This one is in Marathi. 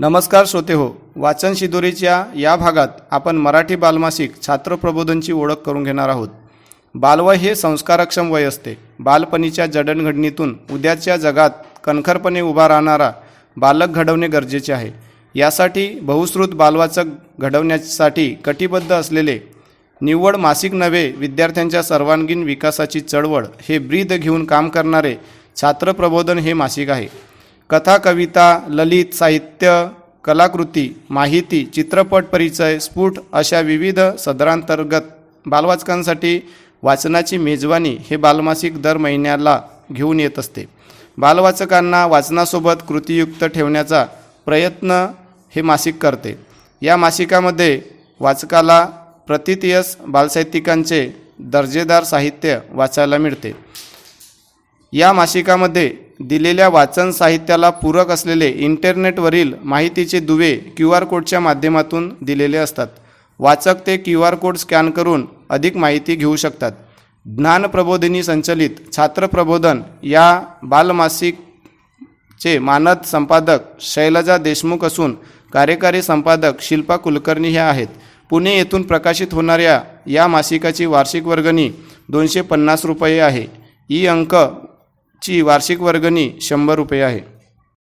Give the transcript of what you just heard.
नमस्कार श्रोते हो वाचन शिदोरीच्या या भागात आपण मराठी बालमासिक छात्र प्रबोधनची ओळख करून घेणार आहोत. बालवय हे संस्कारक्षम वय असते. बालपणीच्या जडणघडणीतून उद्याच्या जगात कणखरपणे उभा राहणारा बालक घडवणे गरजेचे आहे. यासाठी बहुश्रुत बालवाचक घडवण्यासाठी कटिबद्ध असलेले निव्वळ मासिक नव्हे विद्यार्थ्यांच्या सर्वांगीण विकासाची चळवळ हे ब्रीद घेऊन काम करणारे छात्र प्रबोधन हे मासिक आहे. कथा कविता ललित साहित्य कलाकृती माहिती चित्रपट परिचय स्फुट अशा विविध सदरांतर्गत बालवाचकांसाठी वाचनाची मेजवानी हे बालमासिक दर महिन्याला घेऊन येत असते. बालवाचकांना वाचनासोबत कृतीयुक्त ठेवण्याचा प्रयत्न हे मासिक करते. या मासिकामध्ये वाचकाला प्रतितीयस बालसाहित्यिकांचे दर्जेदार साहित्य वाचायला मिळते. या मासिकामध्ये दिलेल्या वाचन साहित्याला पूरक असलेले इंटरनेटवरील माहितीचे दुवे क्यू आर कोडच्या माध्यमातून दिलेले असतात. वाचक ते क्यू आर कोड स्कॅन करून अधिक माहिती घेऊ शकतात. ज्ञान प्रबोधिनी संचलित छात्र प्रबोधन या बालमासिकचे मानद संपादक शैलजा देशमुख असून कार्यकारी संपादक शिल्पा कुलकर्णी ह्या आहेत. पुणे येथून प्रकाशित होणाऱ्या या मासिकाची वार्षिक वर्गणी दोनशे पन्नास रुपये आहे. ई अंक ची वार्षिक वर्गणी शंभर रुपये आहे.